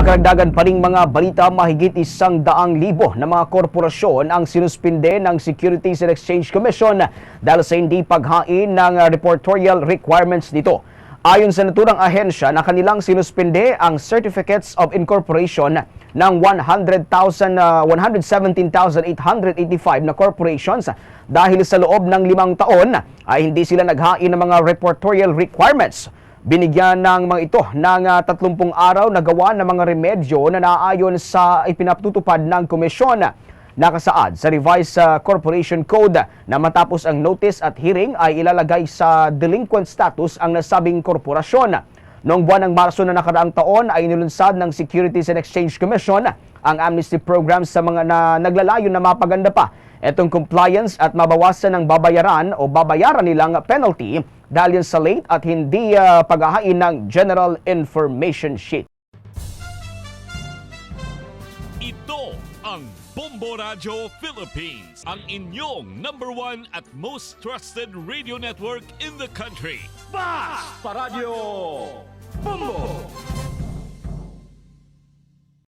Sa karagdagan pa ring mga balita, mahigit isang daang libo na mga korporasyon ang sinuspinde ng Securities and Exchange Commission dahil sa hindi paghain ng reportorial requirements nito. Ayon sa naturang ahensya na kanilang sinuspinde ang Certificates of Incorporation ng 100,000, uh, 117,885 na corporations dahil sa loob ng limang taon ay hindi sila naghain ng mga reportorial requirements. Binigyan ng mga ito ng ah, 30 araw na gawa ng mga remedyo na naayon sa ipinatutupad ng komisyon. Nakasaad sa revised ah, corporation code na matapos ang notice at hearing ay ilalagay sa delinquent status ang nasabing korporasyon. Noong buwan ng Marso na nakaraang taon ay nilunsad ng Securities and Exchange Commission ang amnesty program sa mga na naglalayo na mapaganda pa itong compliance at mabawasan ng babayaran o babayaran nilang penalty dahil sa late at hindi ah, paghahain ng General Information Sheet. Ito ang Bombo Radio Philippines, ang inyong number one at most trusted radio network in the country. Paradyo Bombo!